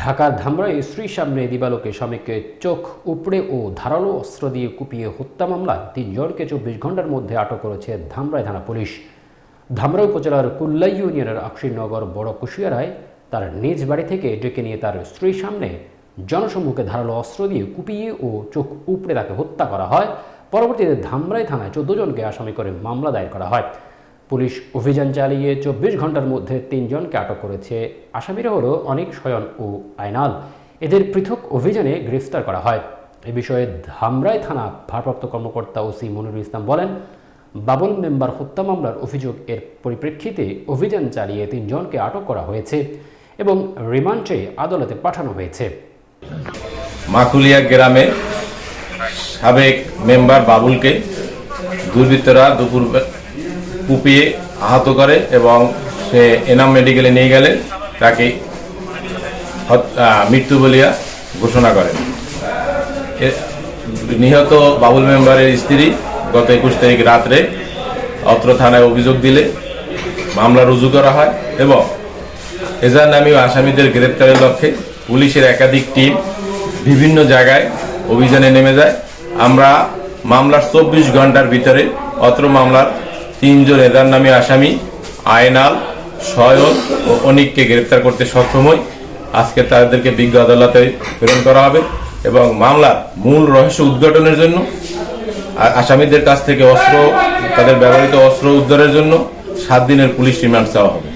ঢাকার ধামরায় স্ত্রীর সামনে দিবালোকে স্বামীকে চোখ উপড়ে ও ধারালো অস্ত্র দিয়ে কুপিয়ে হত্যা মামলায় তিনজনকে চব্বিশ ঘণ্টার মধ্যে আটক করেছে ধামরাই থানা পুলিশ। ধামরাই উপজেলার কুল্লাই ইউনিয়নের আকশিরনগর বড় কুশিয়ারায় তার নিজ বাড়ি থেকে ডেকে নিয়ে তার স্ত্রীর সামনে জনসম্মুখে ধারালো অস্ত্র দিয়ে কুপিয়ে ও চোখ উপড়ে তাকে হত্যা করা হয়। পরবর্তীতে ধামরাই থানায় চোদ্দ জনকে আসামি করে মামলা দায়ের করা হয়। পুলিশ অভিযান চালিয়ে চব্বিশ ঘণ্টার মধ্যে তিনজনকে আটক করেছে। আসামিরা হলো অনেক শয়ন ও আয়নাল এদের পৃথক অভিযানে গ্রেফতার করা হয়। এ বিষয়ে ধামরাই থানা ভারপ্রাপ্ত কর্মকর্তা ওসি মনিরুল ইসলাম বলেন বাবুল মেম্বার হত্যা মামলার অভিযোগ এর পরিপ্রেক্ষিতে অভিযান চালিয়ে তিনজনকে আটক করা হয়েছে এবং রিমান্ডে আদালতে পাঠানো হয়েছে। মাকুলিয়া গ্রামে সাবেক মেম্বার বাবুলকে দুর্বৃত্তরা দুপুর কুপিয়ে আহত করে এবং সে এনাম মেডিকেলে নিয়ে গেলে তাকে মৃত্যু বলিয়া ঘোষণা করেন। এ- নিহত বাবুল মেম্বারের স্ত্রী গত একুশ তারিখ রাত্রে অত্র থানায় অভিযোগ দিলে মামলা রুজু করা হয় এবং এজার নামীয় আসামিদের গ্রেপ্তারের লক্ষ্যে পুলিশের একাধিক টিম বিভিন্ন জায়গায় অভিযানে নেমে যায়। আমরা মামলার চব্বিশ ঘণ্টার ভিতরে অত্র মামলার তিনজন এদার নামে আসামি, আয়নাল, সয়ন ও অনিককে গ্রেপ্তার করতে সক্ষম হই। আজকে তাদেরকে বিজ্ঞ আদালতে প্রেরণ করা হবে এবং মামলার মূল রহস্য উদ্ঘাটনের জন্য আসামিদের কাছ থেকে অস্ত্র, তাদের ব্যবহৃত অস্ত্র উদ্ধারের জন্য সাত দিনের পুলিশ রিমান্ড চাওয়া হবে।